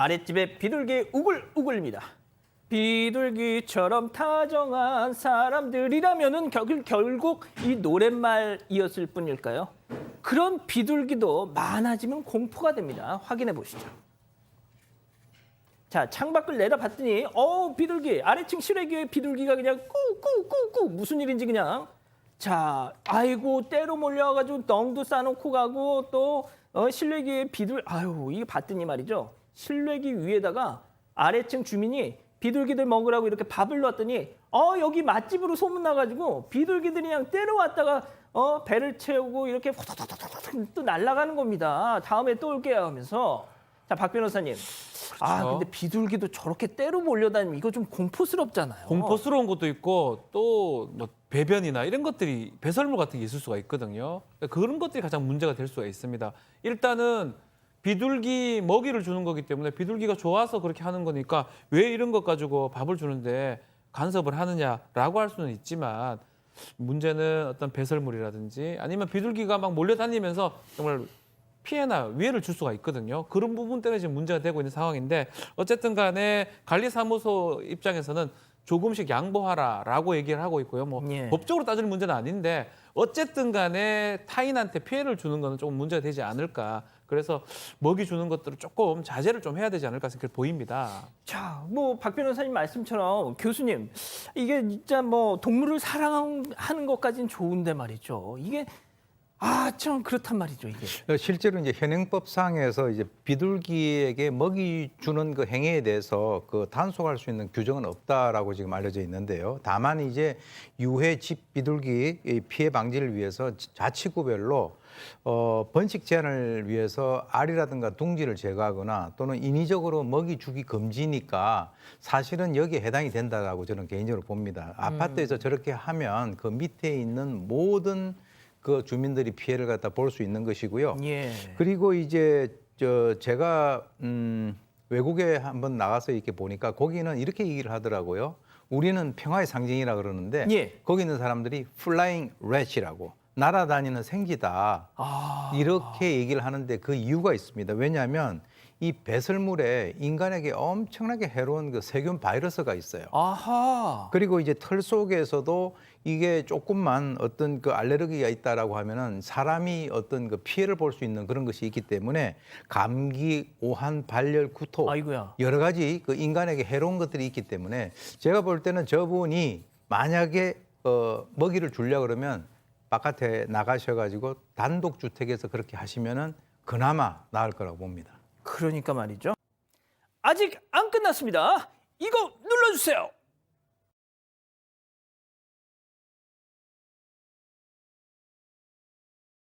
아랫집에 비둘기 우글우글입니다. 비둘기처럼 다정한 사람들이라면은 결, 결국 이 노랫말이었을 뿐일까요? 그런 비둘기도 많아지면 공포가 됩니다. 확인해 보시죠. 자, 창밖을 내다봤더니 어 비둘기 아래층 실외기에 비둘기가 그냥 꾸꾸꾸꾸 무슨 일인지 그냥 자, 아이고 때로 몰려와가지고 덩도 싸놓고 가고 또 어, 실외기에 비둘 아유 이게 봤더니 말이죠 실외기 위에다가 아래층 주민이 비둘기들 먹으라고 이렇게 밥을 놨더니 어 여기 맛집으로 소문 나가지고 비둘기들이 그냥 때려왔다가 어 배를 채우고 이렇게 또 날아가는 겁니다. 다음에 또 올게요 하면서 자박 변호사님. 아 그렇죠. 근데 비둘기도 저렇게 때로 몰려다니면 이거 좀 공포스럽잖아요. 공포스러운 것도 있고 또 뭐 배변이나 이런 것들이 배설물 같은 게 있을 수가 있거든요. 그러니까 그런 것들이 가장 문제가 될 수가 있습니다. 일단은 비둘기 먹이를 주는 거기 때문에 비둘기가 좋아서 그렇게 하는 거니까 왜 이런 것 가지고 밥을 주는데 간섭을 하느냐라고 할 수는 있지만 문제는 어떤 배설물이라든지 아니면 비둘기가 막 몰려다니면서 정말 피해나 위해를 줄 수가 있거든요. 그런 부분 때문에 지금 문제가 되고 있는 상황인데 어쨌든 간에 관리사무소 입장에서는 조금씩 양보하라라고 얘기를 하고 있고요. 뭐 예. 법적으로 따지는 문제는 아닌데 어쨌든 간에 타인한테 피해를 주는 거는 조금 문제가 되지 않을까. 그래서 먹이 주는 것들을 조금 자제를 좀 해야 되지 않을까 생각이 보입니다. 자, 뭐 박 변호사님 말씀처럼 교수님 이게 진짜 뭐 동물을 사랑하는 것까지는 좋은데 말이죠. 이게 아 참 그렇단 말이죠 이게. 어, 실제로 이제 현행법상에서 이제 비둘기에게 먹이 주는 그 행위에 대해서 그 단속할 수 있는 규정은 없다라고 지금 알려져 있는데요. 다만 이제 유해 집 비둘기 이 피해 방지를 위해서 자치구별로 어, 번식 제한을 위해서 알이라든가 둥지를 제거하거나 또는 인위적으로 먹이 주기 금지니까 사실은 여기에 해당이 된다라고 저는 개인적으로 봅니다. 아파트에서 저렇게 하면 그 밑에 있는 모든 그 주민들이 피해를 갖다 볼 수 있는 것이고요. 예. 그리고 이제 저 제가 음 외국에 한번 나가서 이렇게 보니까 거기는 이렇게 얘기를 하더라고요. 우리는 평화의 상징이라 그러는데 예. 거기 있는 사람들이 플라잉 렛이라고 날아다니는 생쥐다 아. 이렇게 얘기를 하는데 그 이유가 있습니다. 왜냐하면 이 배설물에 인간에게 엄청나게 해로운 그 세균 바이러스가 있어요. 아하. 그리고 이제 털 속에서도 이게 조금만 어떤 그 알레르기가 있다라고 하면은 사람이 어떤 그 피해를 볼 수 있는 그런 것이 있기 때문에 감기, 오한, 발열, 구토 아이고야. 여러 가지 그 인간에게 해로운 것들이 있기 때문에 제가 볼 때는 저분이 만약에 어, 먹이를 주려 그러면 바깥에 나가셔가지고 단독 주택에서 그렇게 하시면은 그나마 나을 거라고 봅니다. 그러니까 말이죠. 아직 안 끝났습니다. 이거 눌러주세요.